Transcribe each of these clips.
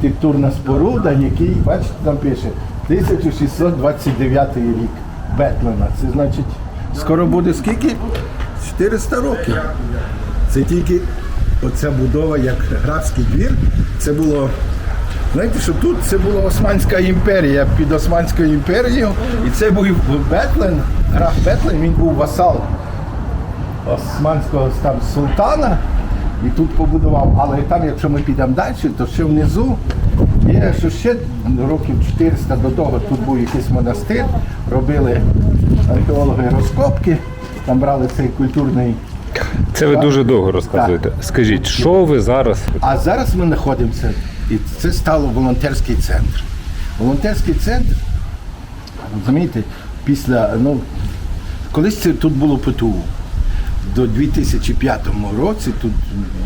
архітектурна споруда, який, бачите, там пише 1629 рік Бетлена. Це значить, скоро буде скільки? 400 років. Це тільки оця будова, як графський двір. Це було. Знаєте, що тут це була Османська імперія під Османською імперією, і це був Бетлен, граф Бетлен, він був васал османського там султана і тут побудував. Але там, якщо ми підемо далі, то ще внизу є, що ще років 400 до того тут був якийсь монастир, робили археологи розкопки, там брали цей культурний. Це ви дуже довго розказуєте. Скажіть, що ви зараз? А зараз ми знаходимося, і це стало волонтерський центр. Волонтерський центр, розумієте, після, ну, колись це тут було ПТУ. До 2005 році тут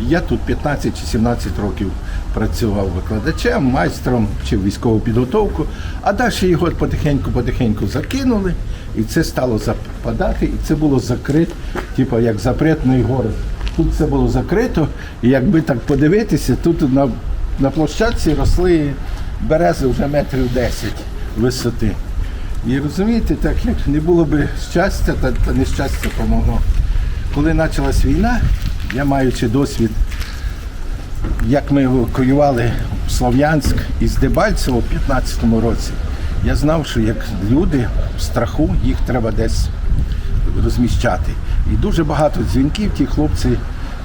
я тут 15 чи 17 років працював викладачем, майстром чи військову підготовку, а далі його потихеньку-потихеньку закинули, і це стало западати, і це було закрито, типу як запретний город. Тут все було закрито, і якби так подивитися, тут на, на площадці росли берези вже метрів 10 висоти. І розумієте, так як не було б щастя, та, та нещастя помогло. Коли почалась війна, я маючи досвід, як ми евакуювали Слов'янськ із Дебальцево в 15-му році, я знав, що як люди в страху, їх треба десь розміщати. І дуже багато дзвінків ті хлопці,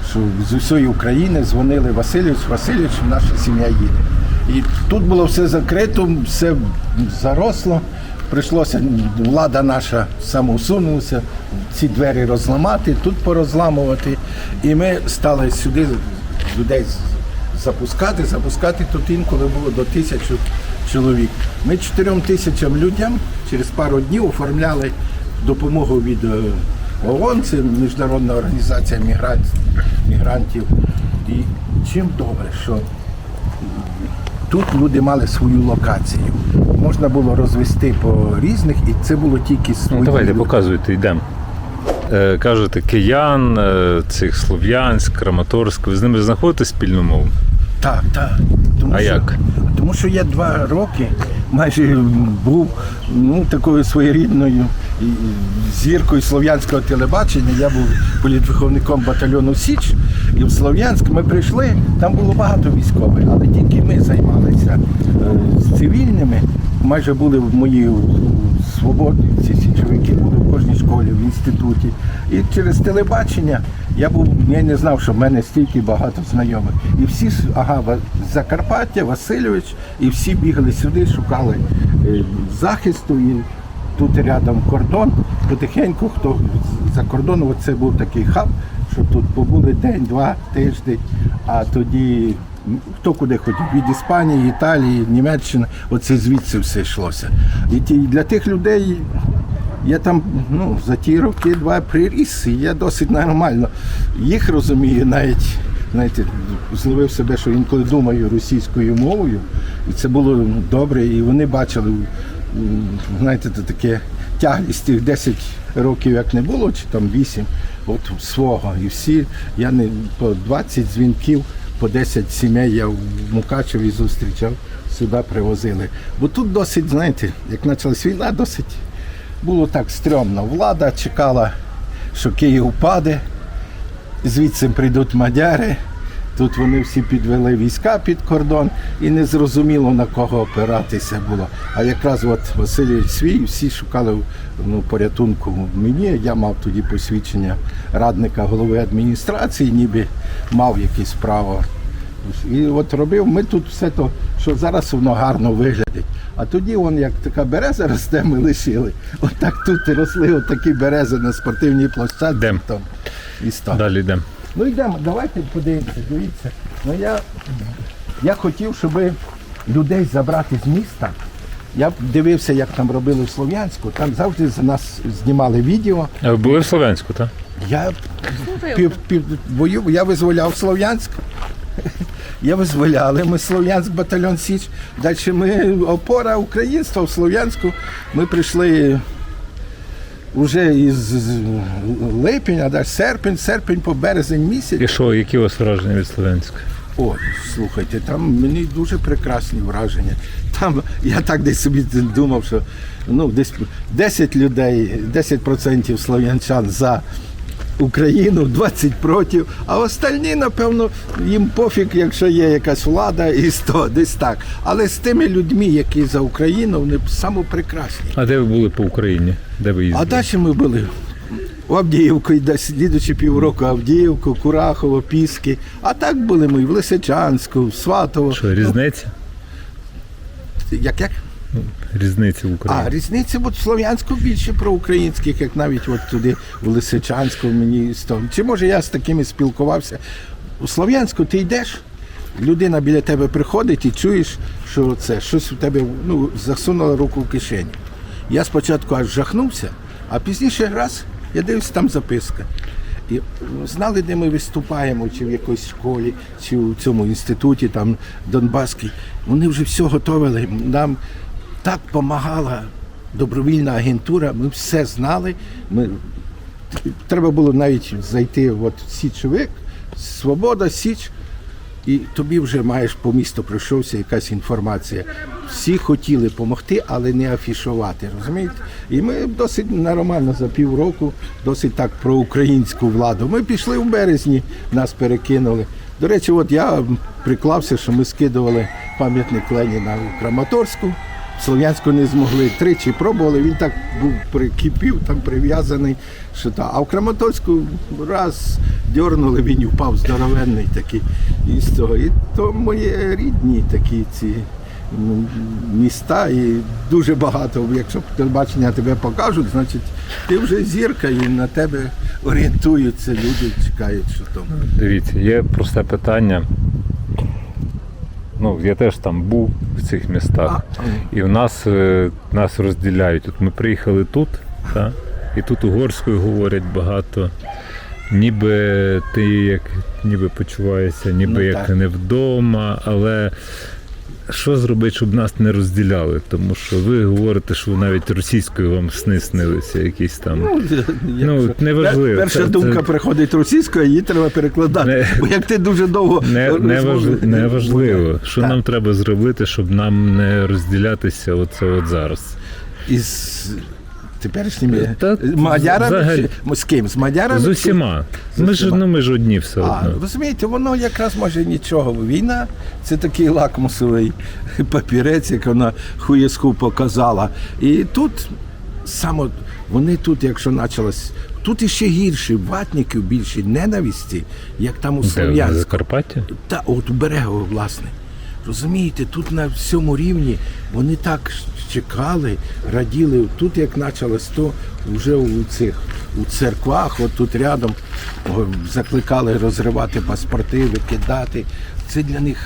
що з усієї України дзвонили Васильович, Васильович, наша сім'я їде. І тут було все закрито, все заросло. Прийшлося, влада наша самоусунулася, ці двері розламати, тут порозламувати. І ми стали сюди людей запускати, запускати тут інколи було до тисячі чоловік. Ми чотирьом тисячам людям через пару днів оформляли допомогу від е, ООН, це міжнародна організація мігрантів. мігрантів. І чим добре, що тут люди мали свою локацію. Можна було розвести по різних, і це було тільки свої. Ну, давайте люди. показуйте, йдемо. Е, кажете, киян, е, цих Слов'янськ, Краматорськ. Ви з ними знаходите спільну мову? Так, так. Тому А що, як? Тому що я два роки майже був ну, такою своєрідною зіркою слов'янського телебачення. Я був політвиховником батальйону Січ. І в Слов'янськ ми прийшли, там було багато військових, але тільки ми займалися е, з цивільними. Майже були в мої свободні ці січовики були в кожній школі, в інституті. І через телебачення я був, я не знав, що в мене стільки багато знайомих. І всі ага, Закарпаття, Васильович, і всі бігали сюди, шукали е, захисту. І тут рядом кордон. Потихеньку, хто за кордоном, це був такий хаб, що тут побули день, два, тиждень, а тоді. Хто куди хотів, від Іспанії, Італії, Німеччини, оце звідси все йшлося. І ті, для тих людей я там ну, за ті роки два приріс, і я досить нормально їх розумію, навіть знаєте, зловив себе, що інколи думаю російською мовою, і це було добре, і вони бачили, знаєте, таке тяглість тих 10 років, як не було, чи там 8, от свого. І всі, я не по 20 дзвінків, по 10 сімей я в Мукачеві зустрічав, сюди привозили. Бо тут досить, знаєте, як почалась війна, досить було так стрьомно. Влада чекала, що Київ впаде, звідси прийдуть мадяри. Тут вони всі підвели війська під кордон і не зрозуміло на кого опиратися було. А якраз от Васильович свій, всі шукали ну, порятунку мені. Я мав тоді посвідчення радника голови адміністрації, ніби мав якесь право. І от робив, ми тут все то, що зараз воно гарно виглядить. А тоді вон як така береза росте, ми лишили. От так тут і росли от такі берези на спортивній площадці. Там, і став. Далі йдемо. Ну йдемо, давайте подивимося, дивіться. Ну я, я хотів, щоб людей забрати з міста. Я б дивився, як там робили в Слов'янську. Там завжди з нас знімали відео. А ви були в Слов'янську, так? Я пів, пів, бою, я визволяв Слов'янськ. Я визволяли, ми Слов'янськ, батальйон Січ. Далі ми опора українства в Слов'янську. Ми прийшли вже із липня, далі серпень, серпень по березень місяць. І що, які у вас враження від Слов'янська? Ой, слухайте, там мені дуже прекрасні враження. Там я так десь собі думав, що ну, десь 10 людей, 10% слов'янчан за Україну, 20 проти, а остальні, напевно, їм пофіг, якщо є якась влада і 100, десь так. Але з тими людьми, які за Україну, вони саме прекрасні. А де ви були по Україні? Де ви А далі ми були в Авдіївку, десь слідуючи півроку Авдіївку, Курахово, Піски. А так були ми в Лисичанську, в Сватово. Що, різниця? Як як? Різниця в Україні? А, різниця от в Слов'янську більше про українських, як навіть от туди в Лисичанську мені з. Чи може я з такими спілкувався? У Слов'янську ти йдеш, людина біля тебе приходить і чуєш, що це щось у тебе ну, засунула руку в кишеню. Я спочатку аж жахнувся, а пізніше раз я дивлюся, там записка. І знали, де ми виступаємо, чи в якійсь школі, чи в цьому інституті, там Донбаський. Вони вже все готовили. Нам так допомагала добровільна агентура, ми все знали. Ми... Треба було навіть зайти в січовик, Свобода, Січ, і тобі вже маєш по місту пройшовся якась інформація. Всі хотіли допомогти, але не афішувати, розумієте? І ми досить нормально за півроку, досить так про українську владу. Ми пішли в березні, нас перекинули. До речі, от я приклався, що ми скидували пам'ятник Леніна у Краматорську. Слов'янську не змогли. Тричі пробували, він так був прикипів, там прив'язаний. Що та. А в Краматорську раз дьорнули, він і впав здоровенний такий. І з того. І то мої рідні такі ці міста. І дуже багато, якщо телебачення тебе покажуть, значить ти вже зірка і на тебе орієнтуються, люди чекають, що там. Дивіться, є просте питання. Ну, я теж там був в цих містах. І в нас, е, нас розділяють. От ми приїхали тут, та, і тут угорською говорять багато. Ніби ти як ніби почуваєшся, ніби Ну, як так. не вдома, але що зробити, щоб нас не розділяли? Тому що ви говорите, що навіть російською вам сни снилися якісь там. Ну, Ну, неважливо. Перша Це- думка це- приходить російською, її треба перекладати. Не- Бо як ти дуже довго Не, не, важ, не важливо, що Так. нам треба зробити, щоб нам не розділятися оце от зараз. із теперішніми Та мадярами взагалі- чи з ким? З мадярами? З усіма. з Ми ж, ну, ми ж одні все А, одно. розумієте, воно якраз може нічого. Війна це такий лакмусовий папірець, як вона хуєску показала. І тут саме вони тут, якщо почалось, тут іще гірше, ватників більше ненависті, як там у Слов'янську. Закарпаття? Та от у Берегово, власне. Розумієте, тут на всьому рівні вони так чекали, раділи. Тут як почалось, то вже у цих у церквах, от тут рядом закликали розривати паспорти, викидати. Це для них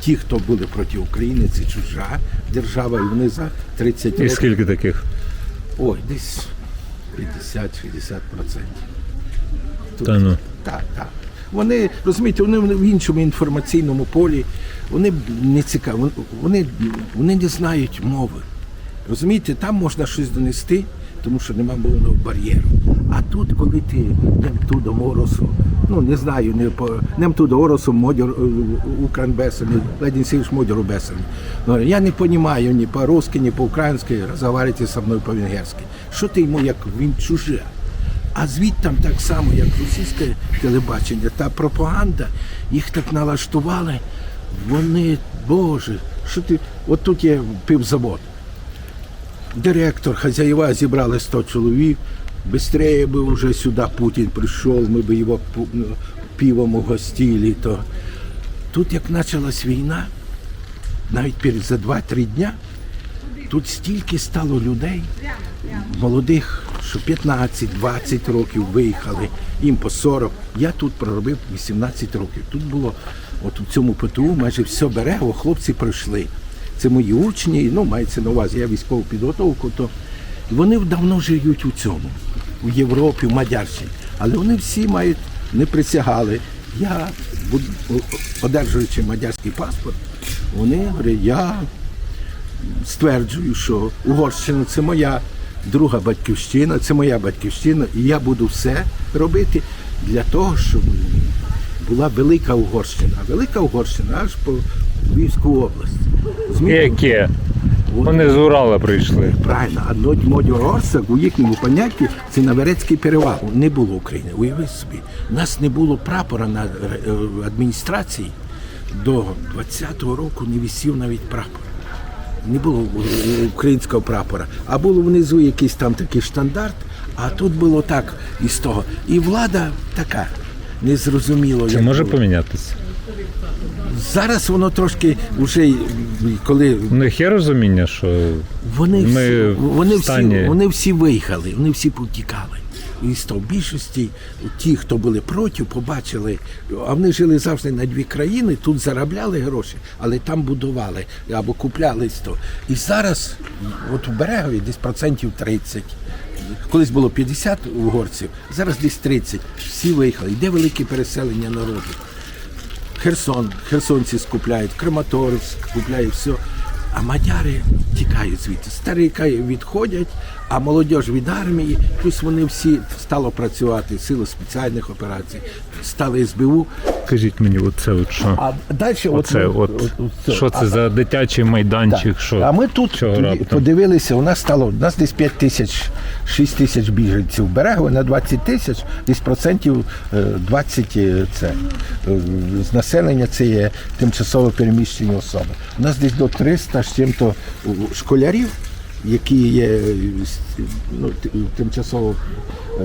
ті, хто були проти України, це чужа держава, і вони за 30 років. І скільки таких? Ой, десь 50-60 процентів. Та ну. Так, так. Вони, розумієте, вони в іншому інформаційному полі, вони не цікаві, вони, вони не знають мови. Розумієте, там можна щось донести, тому що нема мовного бар'єру. А тут, коли ти нем тудо моросу, ну не знаю, не по нем тудо оросу, модер укран ледін сівш модеру бесен. Ну, я не розумію ні по-русски, ні по-українськи, розговорюйте зі мною по-венгерськи. Що ти йому, як він чуже? А звідтам так само, як російське телебачення та пропаганда, їх так налаштували. Вони, Боже, що ти. От тут є пивзавод. Директор, хазяєва зібрали 100 чоловік. Быстрее би вже сюди Путін прийшов, ми б його пу- ну, угостили. То. Тут як почалась війна, навіть за 2-3 дня, тут стільки стало людей, молодих, що 15-20 років виїхали, їм по 40. Я тут проробив 18 років. Тут було, от у цьому ПТУ майже все берегово, хлопці пройшли. Це мої учні, ну, мається на увазі, я військову підготовку, то вони давно живуть у цьому, у Європі, в Мадярщині. Але вони всі мають, не присягали. Я, одержуючи мадярський паспорт, вони говорять, я стверджую, що Угорщина це моя друга батьківщина, це моя батьківщина, і я буду все робити для того, щоб була Велика Угорщина. Велика Угорщина аж по Львівську область. Яке? Вони з Урала прийшли. Правильно, а Модьорорсак у їхньому понятті це Наверецький перевал. Не було України. Уяви собі. У нас не було прапора на е, адміністрації до 20-го року не висів навіть прапор. Не було е, українського прапора, а було внизу якийсь там такий штандарт, а тут було так із того. І влада така. Незрозуміло. Це може було. помінятися? Зараз воно трошки вже коли У них є розуміння, що Вони Ми всі, вони, в всі, вони всі виїхали, вони всі повтікали. І більшості ті, хто були проти, побачили, а вони жили завжди на дві країни, тут заробляли гроші, але там будували або купляли того. І зараз, от у Берегові десь процентів 30. Колись було 50 угорців, зараз десь 30. Всі виїхали. Йде велике переселення народу. Херсон, херсонці скупляють, Краматорськ купляє все. А мадяри тікають звідти. Старика відходять, а молодь від армії, плюс вони всі стало працювати, сили спеціальних операцій, стали СБУ. Скажіть мені, оце от що? А далі Оце, от, що це за дитячий майданчик? Що? А ми тут подивилися, у нас стало, у нас десь 5 тисяч, 6 тисяч біженців. Берегове на 20 тисяч, десь процентів е, 20 е, це, е, з населення це є тимчасово переміщені особи. У нас десь до 300 з чим-то е, школярів, які є ну, тимчасово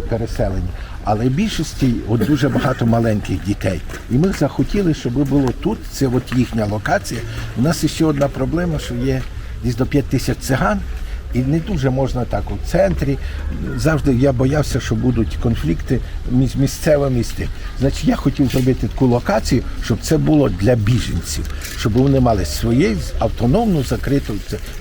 переселені. Але більшості от дуже багато маленьких дітей. І ми захотіли, щоб було тут, це от їхня локація. У нас ще одна проблема, що є десь до 5 тисяч циган, і не дуже можна так у центрі. Завжди я боявся, що будуть конфлікти між місцевими і тим. Значить, я хотів зробити таку локацію, щоб це було для біженців, щоб вони мали своє автономну закриту.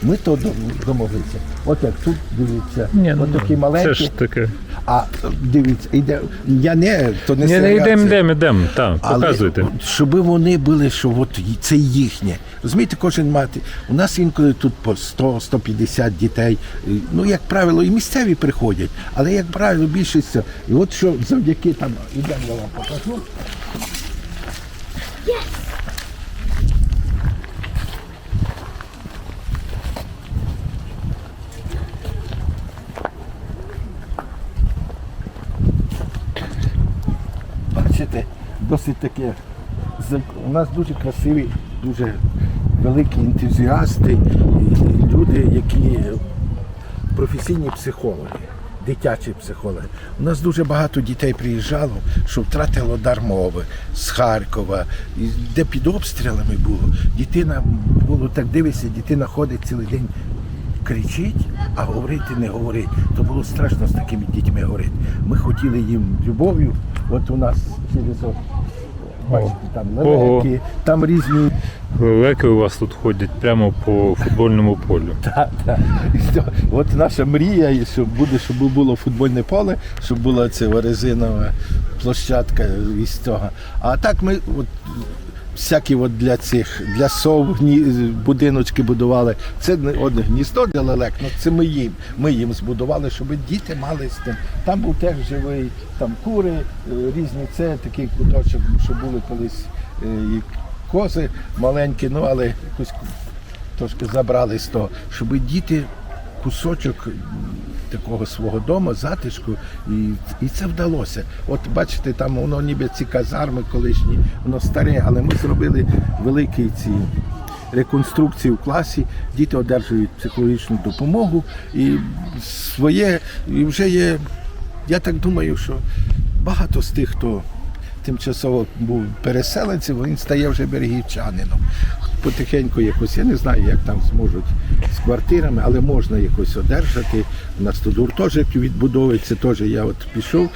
Ми то дом- домоглися. От як тут дивіться, Ні, от ну, такі маленькі. Це ж таке. А дивіться, іде. Я не то не Ні, не йдемо, йдемо, йдемо. Так, показуйте. щоб вони були, що от це їхнє. Розумієте, кожен мати. У нас інколи тут по 100-150 дітей. І, Ну, як правило, і місцеві приходять, але як правило, більшість. І от що завдяки там, ідемо я вам покажу. Бачите, досить таке. У нас дуже красиві, дуже великі ентузіасти, люди, які професійні психологи, дитячі психологи. У нас дуже багато дітей приїжджало, що втратило дар мови з Харкова, де під обстрілами було. Дитина було так дивишся, дитина ходить цілий день. Кричить, а говорити не говорить. То було страшно з такими дітьми говорити. Ми хотіли їм любов'ю. От у нас через бачите, там левеки, лелеки, там різні Лелеки у вас тут ходять прямо по футбольному полю. Так, так. От наша мрія, щоб буде, щоб було футбольне поле, щоб була ця резинова площадка із цього. А так ми от, всякі от для цих, для сов гні, будиночки будували. Це не одне гніздо для лелек, ну це ми їм. Ми їм збудували, щоб діти мали з тим. Там був теж живий, там кури, е, різні, це такий куточок, що були колись е, і кози маленькі, ну але якось трошки забрали з того, щоб діти кусочок такого свого дому, затишку, і, і це вдалося. От бачите, там воно ніби ці казарми колишні, воно старе, але ми зробили великі ці реконструкції в класі, діти одержують психологічну допомогу і своє, і вже є, я так думаю, що багато з тих, хто тимчасово був переселенцем, він стає вже берегівчанином. Потихеньку якось, я не знаю, як там зможуть з квартирами, але можна якось одержати. У нас тут гуртожиток відбудовується, теж я от пішов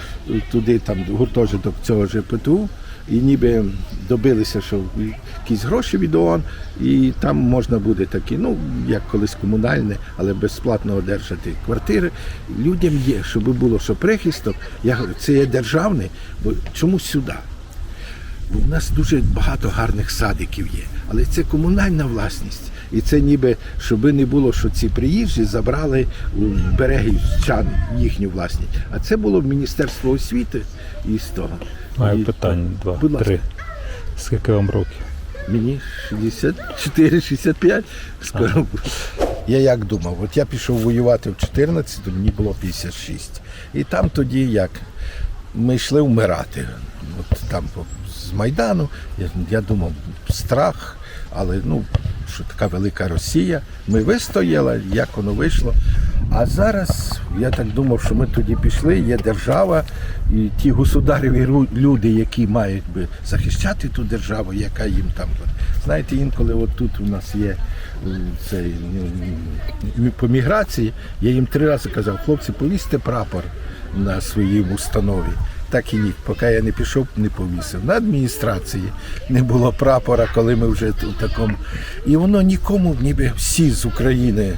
туди, там гуртожиток цього ЖПТУ, і ніби добилися, що якісь гроші від ООН, і там можна буде такі, ну як колись комунальне, але безплатно одержати квартири. Людям є, щоб було що прихисток. Я говорю, це є державний, бо чому сюди? Бо в нас дуже багато гарних садиків є, але це комунальна власність. І це ніби, щоби не було, що ці приїжджі забрали у берегівчан їхню власність. А це було в Міністерство освіти і з того. Маю І- питання два, Будь ласка. три. Скільки вам років? Мені 64-65 скоро. буде. Я як думав, от я пішов воювати в 14, то мені було 56. І там тоді як? Ми йшли вмирати. От там з Майдану. Я, я думав, страх, але ну, що така велика Росія. Ми вистояли, як воно вийшло. А зараз я так думав, що ми тоді пішли, є держава, і ті государеві люди, які мають би захищати ту державу, яка їм там. Знаєте, інколи от тут у нас є е, цей по міграції, я їм три рази казав, хлопці, повісьте прапор на своїй установі. Так і ні, поки я не пішов, не повісив. На адміністрації не було прапора, коли ми вже у такому. І воно нікому, ніби всі з України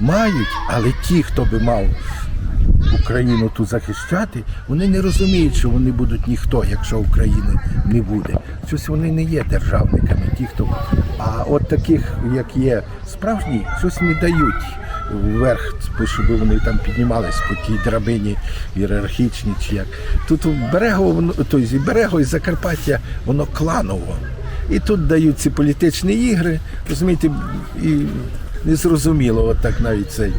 мають, але ті, хто би мав Україну тут захищати, вони не розуміють, що вони будуть ніхто, якщо України не буде. Щось вони не є державниками, ті, хто. А от таких, як є справжні, щось не дають вверх, щоб вони там піднімались по тій драбині ієрархічній чи як. Тут Берегово, тобто і і Закарпаття, воно кланово. І тут дають ці політичні ігри, розумієте, і незрозуміло, от так навіть цей,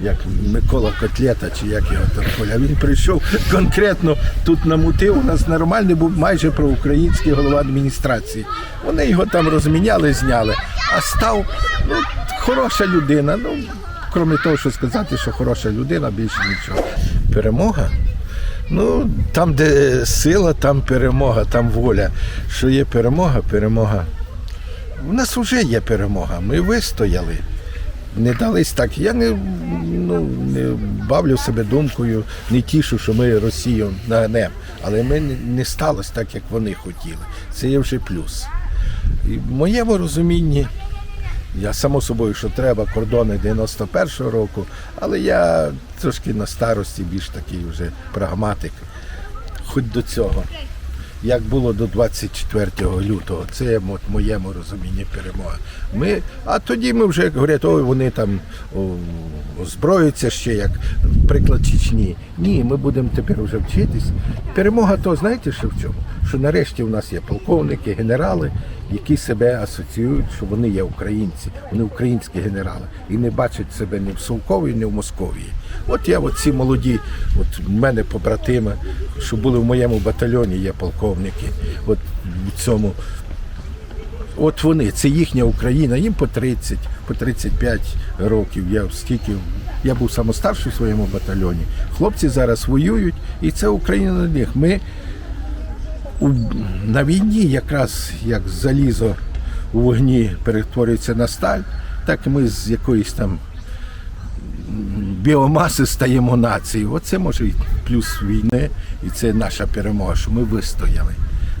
як Микола Котлета, чи як його там Коля, він прийшов конкретно тут намутив, у нас нормальний був майже проукраїнський голова адміністрації. Вони його там розміняли, зняли, а став ну, хороша людина. Ну, крім того, що сказати, що хороша людина, більше нічого. Перемога. Ну, там, де сила, там перемога, там воля. Що є перемога, перемога. У нас вже є перемога. Ми вистояли. Не дались так. Я не, ну, не бавлю себе думкою, не тішу, що ми Росію нагнемо. Але ми не, сталося так, як вони хотіли. Це є вже плюс. І в моєму розумінні, я само собою, що треба кордони 91-го року, але я трошки на старості більш такий вже прагматик. Хоч до цього. Як було до 24 лютого, це от моєму розумінні перемога. Ми, а тоді ми вже говорять, ой, вони там о, озброюються ще як приклад Чечні. Ні, ми будемо тепер вже вчитись. Перемога то знаєте, що в чому? Що нарешті у нас є полковники, генерали, які себе асоціюють, що вони є українці, вони українські генерали і не бачать себе ні в Совкові, ні в Московії. От я, от ці молоді, от в мене побратими, що були в моєму батальйоні, є полковники. От в цьому. От вони, це їхня Україна, їм по 30, по 35 років. Я скільки я був самостарший в своєму батальйоні. Хлопці зараз воюють, і це Україна на них. Ми на війні якраз як залізо у вогні перетворюється на сталь, так і ми з якоїсь там біомаси стаємо нацією. Оце може і плюс війни, і це наша перемога, що ми вистояли,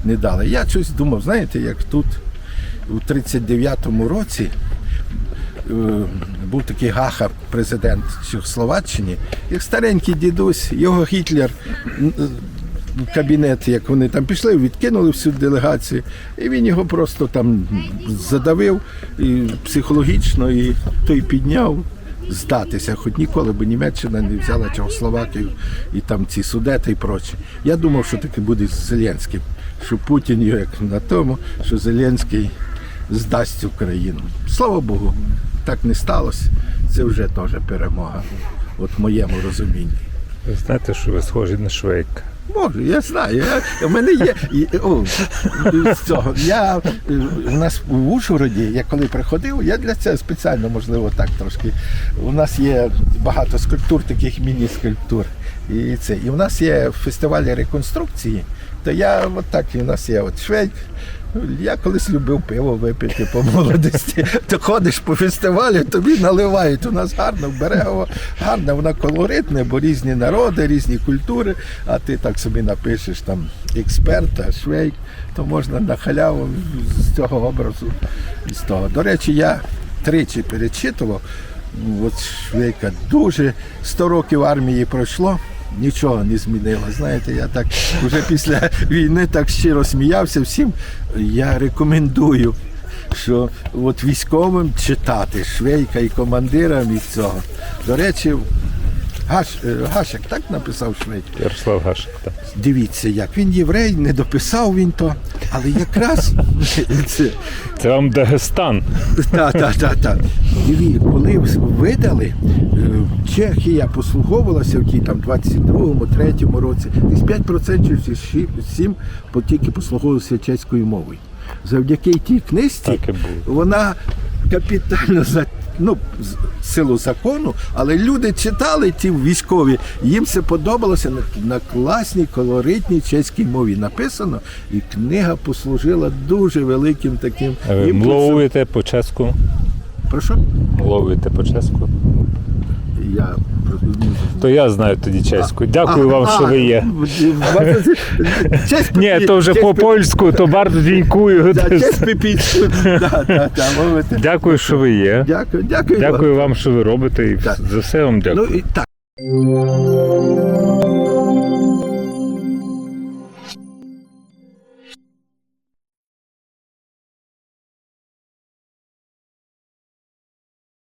не дали. Я щось думав, знаєте, як тут у 39-му році е, був такий Гаха, президент Чехословаччини, як старенький дідусь, його Гітлер. Кабінет, як вони там пішли, відкинули всю делегацію, і він його просто там задавив і психологічно, і той підняв здатися, хоч ніколи б Німеччина не взяла Чехословакію і там ці судети і прочі. Я думав, що таке буде з Зеленським, що Путін як на тому, що Зеленський здасть Україну. Слава Богу, так не сталося. Це вже теж перемога, от в моєму розумінні. Ви знаєте, що ви схожі на швейка. Можу, я знаю. Я, У мене є. О, з цього. Я, е, у нас в Ужгороді, я коли приходив, я для цього спеціально, можливо, так трошки. У нас є багато скульптур, таких міні-скульптур. І це. І у нас є фестивалі реконструкції, то я от так, і у нас є от швейк. Я колись любив пиво випити по молодості. Ти ходиш по фестивалю, тобі наливають. У нас гарно Берегово, гарно, вона колоритне, бо різні народи, різні культури, а ти так собі напишеш там експерта, швейк, то можна на халяву з цього образу. з того. До речі, я тричі перечитував. От швейка дуже 100 років армії пройшло. Нічого не змінило. Знаєте, я так вже після війни так щиро сміявся всім. Я рекомендую, що от військовим читати швейка і командирам і цього. До речі, Гаш, е, Гашек так написав швейк. Ярослав Гашик. Так. Дивіться, як він єврей, не дописав він то. Але якраз це, Це вам Дагестан. Так, так, так, так. Диві, коли видали, е, Чехія послуговувалася в тій там 22-му, 3-му році, десь 5% чи 7 по- тільки послуговувалися чеською мовою. Завдяки тій книжці і вона капітально за. Ну, силу закону, але люди читали ті військові, їм це подобалося на, на класній, колоритній чеській мові написано, і книга послужила дуже великим таким А Ви імпульсом. мловуєте по чеську? Прошу? Мловуєте по чеську? Я То я знаю тоді чеську. Дякую вам, що ви є. Честь Ні, то вже по польську, то да, мовити. Дякую, що ви є. Дякую, дякую. Дякую вам, що ви робите, і за все вам Ну дякую. і так.